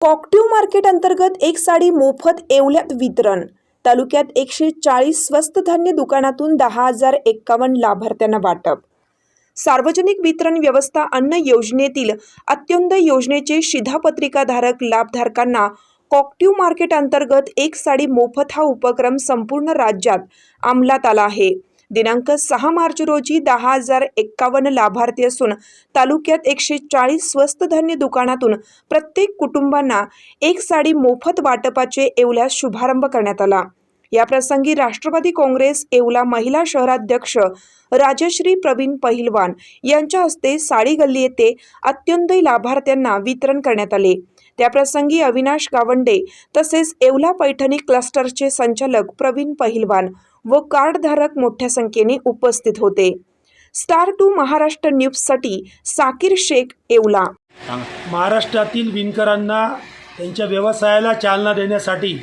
कॉकट्यू market अंतर्गत एक साडी मोफत येवल्यात वितरण. तालुक्यात एकशे चाळीस स्वस्त धान्य दुकानातून दहा हजार एक्कावन्न लाभार्थ्यांना वाटप. सार्वजनिक वितरण व्यवस्था अन्न योजनेतील अत्यंत योजनेचे शिधापत्रिकाधारक लाभधारकांना कॉकट्यू मार्केट अंतर्गत एक साडी मोफत हा उपक्रम संपूर्ण राज्यात अंमलात आला आहे. दिनांक सहा मार्च रोजी दहा हजार एक्कावन्न लाभार्थी असून तालुक्यात एकशे चाळीस स्वस्त धान्य दुकानातून प्रत्येक कुटुंबांना एक साडी मोफत वाटपाचे येवल्यास शुभारंभ करण्यात आला. या प्रसंगी राष्ट्रवादी काँग्रेस येवला महिला शहराध्यक्ष राजश्री प्रवीण पहिलवान यांच्या हस्ते साडी गल्ली येथे अत्यंत लाभार्थ्यांना वितरण करण्यात आले. त्याप्रसंगी अविनाश गावंडे तसेच येवला पैठणी क्लस्टरचे संचालक प्रवीण पहिलवान व कार्डधारक मोठ्या संख्येने उपस्थित होते. स्टार टू महाराष्ट्र न्यूजसाठी साकीर शेख येवला. महाराष्ट्रातील विणकरांना त्यांच्या व्यवसायाला चालना देण्यासाठी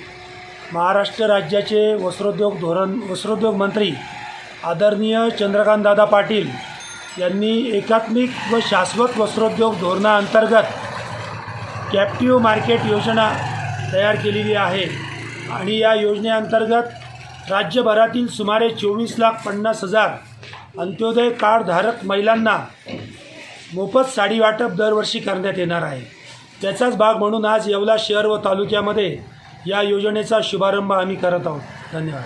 महाराष्ट्र राज्याचे वस्त्रोद्योग धोरण वस्त्रोद्योग मंत्री आदरणीय चंद्रकांतदादा पाटील यांनी एकात्मिक व शाश्वत वस्त्रोद्योग धोरणाअंतर्गत कॅप्टिव्ह मार्केट योजना तयार केलेली आहे. आणि या योजनेअंतर्गत राज्यभरातील सुमारे चोवीस लाख पन्नास हजार अंत्योदय कार्डधारक महिलांना मोफत साडी वाटप दरवर्षी करण्यात येणार आहे. त्याचाच भाग म्हणून आज येवला शहर व तालुक्यामध्ये या योजनेचा शुभारंभ आम्ही करत आहोत. धन्यवाद.